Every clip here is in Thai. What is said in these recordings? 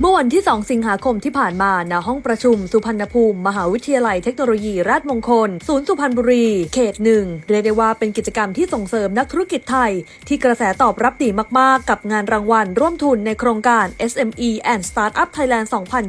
เมื่อวันที่ 2 สิงหาคมที่ผ่านมาณห้องประชุม สุพรรณภูมิ มหาวิทยาลัยเทคโนโลยีราชมงคล ศูนย์สุพรรณบุรี เขตหนึ่งเรียกได้ว่าเป็นกิจกรรมที่ส่งเสริมนักธุรกิจไทย ที่กระแสตอบรับดีมาก ๆ กับงานรางวัลร่วมทุนในโครงการ SME and Startup Thailand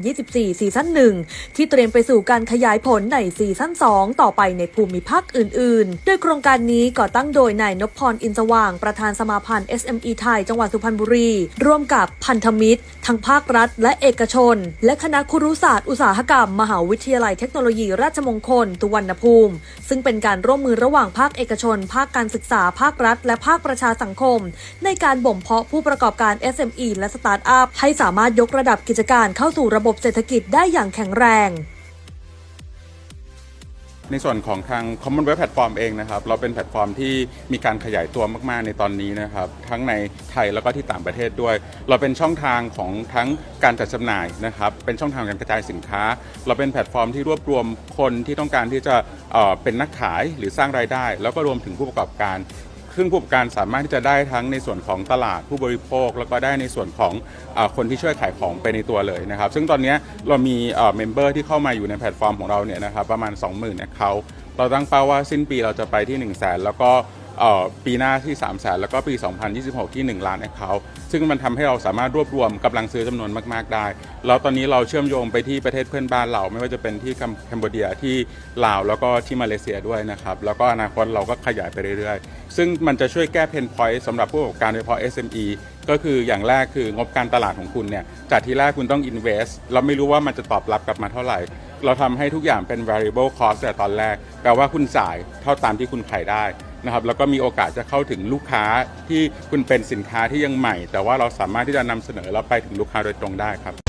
2024 ซีซั่น1ที่เตรียมไปสู่การขยายผลในซีซั่น 2 ต่อไปในภูมิภาคอื่น ๆ โดยโครงการนี้ก่อตั้งโดยนายนพพรอินสว่างประธานสมาพันธ์ SME ไทยจังหวัดสุพรรณบุรี ร่วมกับพันธมิตร ทั้งภาครัฐและเอกชน และคณะครุศาสตร์อุตสาหกรรม มหาวิทยาลัยเทคโนโลยีราชมงคลตุวรรณภูมิ ซึ่งเป็นการร่วมมือระหว่างภาคเอกชน ภาคการศึกษา ภาครัฐ และภาคประชาสังคม ในการบ่มเพาะผู้ประกอบการ SME และสตาร์ทอัพให้สามารถยกระดับกิจการเข้าสู่ระบบเศรษฐกิจได้อย่างแข็งแรง ในส่วนของทาง Commonwealth Platform เองนะครับ เราเป็นแพลตฟอร์มที่มีการขยายตัวมาก ๆ ในตอนนี้นะครับ ทั้งในไทยแล้วก็ที่ต่างประเทศด้วย เราเป็นช่องทางของทั้งการจัดจำหน่ายนะครับ เป็นช่องทางการกระจายสินค้า เราเป็นแพลตฟอร์มที่รวบรวมคนที่ต้องการที่จะเอ่อเป็นนักขายหรือสร้างรายได้ แล้วก็รวมถึงผู้ประกอบการ ซึ่งผู้ประกอบการสามารถที่จะได้ทั้งในส่วนของตลาดผู้บริโภค แล้วก็ได้ในส่วนของอคนที่ช่วยขายของไปในตัวเลยนะครับ ซึ่งตอนนี้เรามีเมมเบอร์ที่เข้ามาอยู่ในแพลตฟอร์มของเราเนี่ยนะครับประมาณ 20,000เนี่ยเขาเราตั้งเป้าว่าสิ้นปีเราจะไปที่ 1 0 0 0 0แสนแล้วก็ ปีหน้าที่3 0 0แสนแล้วก็ปี 2026 ที่ 1 ล้านแอคเคาท์ซึ่งมันทำให้เราสามารถรวบรวมกำลังซื้อจำนวนมาก ๆ ได้ แล้วตอนนี้เราเชื่อมโยงไปที่ประเทศเพื่อนบ้านเราไม่ว่าจะเป็นที่กัมแคนเบเดียที่ลาวแล้วก็ที่มาเลเซียด้วยนะครับแล้วก็อนาคตเราก็ขยายไปเรื่อยๆ ซึ่งมันจะช่วยแก้เพนพอยต์สำหรับผู้ประกอบการโดยเฉพาะ SME ก็คืออย่างแรกคืองบการตลาดของคุณเนี่ยจากที่แรกคุณต้อง invest เราไม่รู้ว่ามันจะตอบรับกลับมาเท่าไหร่ เราทำให้ทุกอย่างเป็น variable cost แต่ตอนแรก แปลว่าคุณจ่ายเท่าตามที่คุณขายได้ นะครับแล้วก็มีโอกาสจะเข้าถึงลูกค้าที่คุณเป็นสินค้าที่ยังใหม่ แต่ว่าเราสามารถที่จะนำเสนอแล้วไปถึงลูกค้าโดยตรงได้ครับ